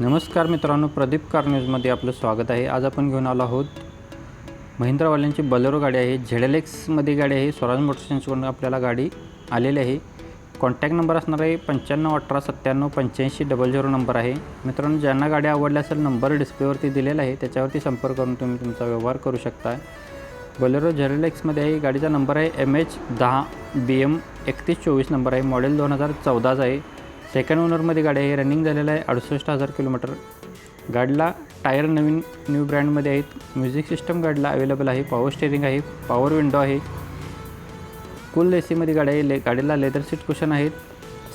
नमस्कार मित्रांनो प्रदीप कार न्यूजमध्ये आपलं स्वागत आहे. आज आपण घेऊन आलो आहोत महिंद्रावाल्यांची बलेरो गाडी आहे. झेड एक्समध्ये गाडी आहे. स्वराज मोटर्सकडून आपल्याला गाडी आलेली आहे. कॉन्टॅक्ट नंबर असणार आहे पंच्याण्णव अठरा सत्त्याण्णव पंच्याऐंशी डबल झिरो नंबर आहे. मित्रांनो ज्यांना गाडी आवडल्या असेल नंबर डिस्प्लेवरती दिलेला आहे. त्याच्यावरती संपर्क करून तुम्ही तुमचा व्यवहार करू शकता. बलेरो झेड एक्समध्ये आहे. गाडीचा नंबर आहे एम एच दहा बी एम एकतीस चोवीस नंबर आहे. मॉडेल दोन हजार चौदाचा आहे. सेकंड ओनरमध्ये गाडी आहे. रनिंग झालेलं आहे. अडुसष्ट हजार किलोमीटर. गाडीला टायर नवीन न्यू ब्रँडमध्ये आहेत. म्युझिक सिस्टम गाडीला अवेलेबल आहे. पॉवर स्टेअरिंग आहे. पॉवर विंडो आहे. कूल ए सीमध्ये गाडी आहे. ले गाडीला लेदर सीट कुशन आहेत.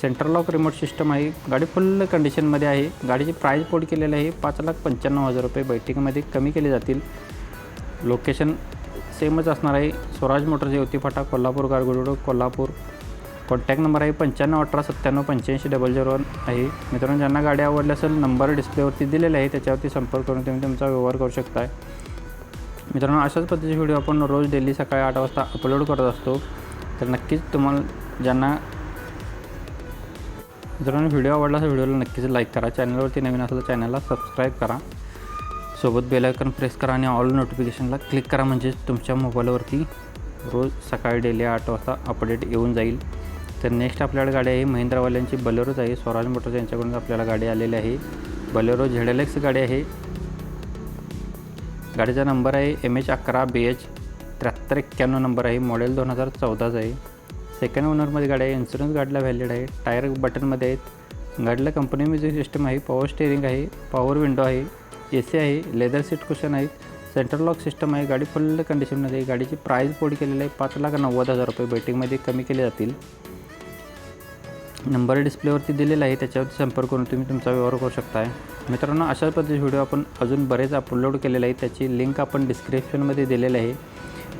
सेंट्रल लॉक रिमोट सिस्टम आहे. गाडी फुल कंडिशनमध्ये आहे. गाडीची प्राईस पोड केलेली आहे. पाच लाख पंच्याण्णव हजार रुपये बैठकीमध्ये कमी केले जातील. लोकेशन सेमच असणार आहे. स्वराज मोटर्स येवती फाटा कोल्हापूर गारगुडो कोल्हापूर. कॉन्टॅक्ट नंबर आहे पंच्याण्णव अठरा सत्त्याण्णव पंच्याऐंशी डबल झिरो आहे. मित्रांनो ज्यांना गाडी आवडली असेल नंबर डिस्प्लेवरती दिलेला आहे त्याच्यावरती संपर्क करून तुम्ही तुमचा व्यवहार करू शकताय. मित्रांनो अशाच पद्धतीचे व्हिडिओ आपण रोज डेली सकाळी आठ वाजता अपलोड करत असतो. तर नक्कीच तुम्हाला ज्यांना मित्रांनो व्हिडिओ आवडला असेल व्हिडिओला नक्कीच लाईक करा. चॅनलवरती नवीन असेल तर चॅनलला सबस्क्राईब करा. सोबत बेल प्रेस करा आणि ऑल नोटिफिकेशनला क्लिक करा. म्हणजे तुमच्या मोबाईलवरती रोज सकाळी डेली आठ वाजता अपडेट येऊन जाईल. तर नेक्स्ट आपल्याकडे गाडी आहे महिंद्रावाल्यांची बलेरोच आहे. स्वराज मोटर्स यांच्याकडून आपल्याला गाडी आलेली आहे. बलेरो झेड एल एक्स गाडी आहे. गाडीचा नंबर आहे एम एच अकरा बी एच त्र्याहत्तर एक्क्याण्णव नंबर आहे. मॉडेल दोन हजार चौदाचा आहे. सेकंड ओनरमध्ये गाडी आहे. इन्शुरन्स गाडीला व्हॅलिड आहे. टायर बटनमध्ये आहेत. गाडीला कंपनी म्युझिक सिस्टम आहे. पॉवर स्टेअरिंग आहे. पॉवर विंडो आहे. ए सी आहे. लेदर सीट कुशन आहे. सेंट्रल लॉक सिस्टम आहे. गाडी फुल कंडिशनमध्ये आहे. गाडीची प्राईस पोड केलेली आहे. पाच लाख नव्वद हजार रुपये. बेटिंगमध्ये कमी केले जातील. नंबर डिस्प्लेवरती दिलेला आहे त्याच्यावरती संपर्क करून तुम्ही तुमचा व्यवहार करू शकताय. मित्रांनो अशा पद्धतीचे व्हिडिओ आपण अजून बरेच अपलोड केलेले आहेत त्याची लिंक आपण डिस्क्रिप्शनमध्ये दिलेली आहे.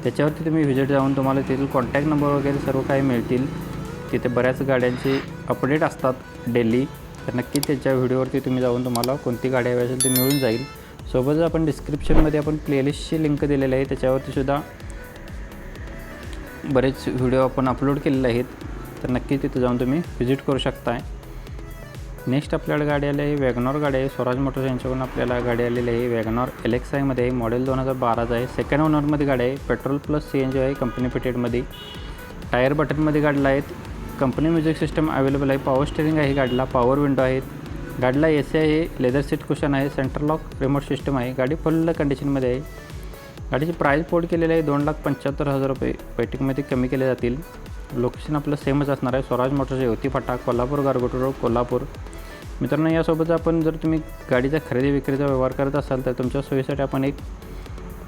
त्याच्यावरती तुम्ही व्हिजिट जाऊन तुम्हाला तेथील कॉन्टॅक्ट नंबर वगैरे सर्व काही मिळतील. तिथे बऱ्याच गाड्यांचे अपडेट असतात डेली तर नक्की त्याच्या व्हिडिओवरती तुम्ही जाऊन तुम्हाला कोणती गाडी हवी असेल ती मिळून जाईल. सोबतच आपण डिस्क्रिप्शनमध्ये आपण प्लेलिस्टची लिंक दिलेली आहे त्याच्यावरती सुद्धा बरेच व्हिडिओ आपण अपलोड केलेले आहेत. तर नक्की तिथे जाऊन तुम्ही व्हिजिट करू शकताय. नेक्स्ट आपल्याकडे गाडी आली आहे वॅगनॉर गाडी आहे. स्वराज मोटर्स यांच्याकडून आपल्याला गाडी आलेली आहे. वॅगनॉर एल आयमध्ये आहे मॉडेल दोन हजार बाराचा आहे. सेकंड ओनरमध्ये गाडी आहे. Petrol plus C N G आहे. कंपनी फिटेडमध्ये टायर बटनमध्ये गाडीला आहेत. कंपनी म्युझिक सिस्टम अवेलेबल आहे. पॉवर स्टेरिंग आहे गाडीला. पॉवर विंडो आहेत. गाडीला ए सी आहे. लेदर सीट कुशन आहे. सेंट्रल लॉक रिमोट सिस्टम आहे. गाडी फुल कंडिशनमध्ये आहे. गाडीची प्राईस पोर्ट केलेली आहे. दोन लाख पंच्याहत्तर हजार रुपये. बैठकीमध्ये कमी केले जातील. लोकेशन आपलं सेमच असणार आहे. स्वराज मोटर्स येवती फाटा कोल्हापूर गारगोट रोड कोल्हापूर. मित्रांनो यासोबत आपण जर तुम्ही गाडीचा खरेदी विक्रीचा व्यवहार करत असाल तर तुमच्या सोयीसाठी आपण एक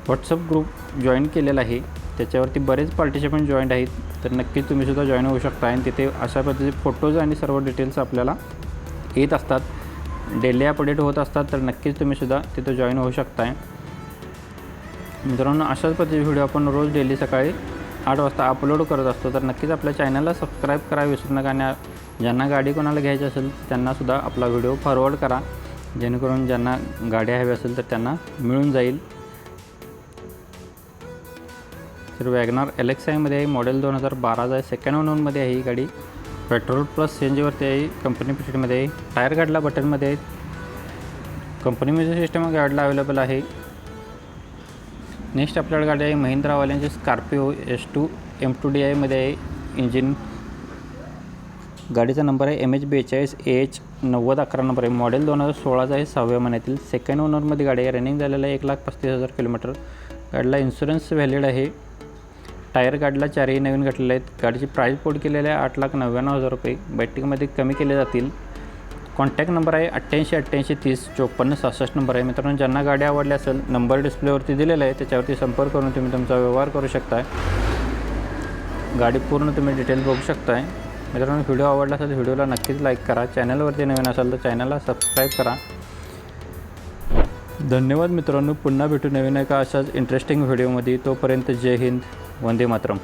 व्हॉट्सअप ग्रुप जॉईन केलेला आहे. त्याच्यावरती बरेच पार्टिसिपंट जॉईंट आहेत. तर नक्कीच तुम्हीसुद्धा जॉईन होऊ शकता. आणि तिथे अशा पद्धतीचे फोटोज आणि सर्व डिटेल्स आपल्याला येत असतात. डेली अपडेट होत असतात तर नक्कीच तुम्हीसुद्धा तिथं जॉईन होऊ शकताय. मित्रांनो अशाच पद्धतीचे व्हिडिओ आपण रोज डेली सकाळी आठ वाजता अपलोड करत असतो तर नक्कीच आपल्या चॅनलला सबस्क्राईब करा विसरू नका आणि ज्यांना गाडी कोणाला घ्यायची असेल त्यांनासुद्धा आपला व्हिडिओ फॉरवर्ड करा. जेणेकरून ज्यांना गाड्या हवी असेल तर त्यांना मिळून जाईल. तर वॅगनार एलेक्सायमध्ये आहे मॉडेल दोन हजार बाराचा आहे. सेकंड ओनमध्ये आहे ही गाडी. पेट्रोल प्लस सी एन जीवरती आहे कंपनी फिटेडमध्ये आहे. टायर गाडीला बटनमध्ये आहे. कंपनी म्युझिक सिस्टम गाडीला अवेलेबल आहे. नेक्स्ट आपल्याकडे गाडी आहे महिंद्रावाल्यांची Scorpio S two M two D आयमध्ये आहे. इंजिन गाडीचा नंबर आहे एम एच बेचाळीस ए एच नव्वद अकरा नंबर आहे. मॉडेल दोन हजार सोळाचा आहे सहाव्या महिन्यातील. सेकंड ओनरमध्ये गाडी आहे. रनिंग झालेलं आहे एक लाख पस्तीस हजार किलोमीटर गाडीला इन्शुरन्स व्हॅलिड आहे. टायर गाडीला चारही नवीन घटलेले आहेत. गाडीची प्राईस पोड केलेली आहे आठ लाख नव्याण्णव हजार रुपये. बॅटरीमध्ये कमी केले जातील. कॉन्टॅक्ट नंबर आहे अठ्ठ्याऐंशी अठ्ठ्याऐंशी तीस चोपन्न सहासष्ट नंबर आहे. मित्रांनो ज्यांना गाडी आवडली असेल नंबर डिस्प्लेवरती दिलेला आहे त्याच्यावरती संपर्क करून तुम्ही तुमचा व्यवहार करू शकताय. गाडी पूर्ण तुम्ही डिटेल बघू शकताय. मित्रांनो व्हिडिओ आवडला असेल व्हिडिओला नक्कीच लाईक करा. चॅनलवरती नवीन असाल तर चॅनलला सबस्क्राईब करा. धन्यवाद मित्रांनो. पुन्हा भेटू नवीन एका अशाच इंटरेस्टिंग व्हिडिओमध्ये तोपर्यंत जय हिंद. वंदे मातरम.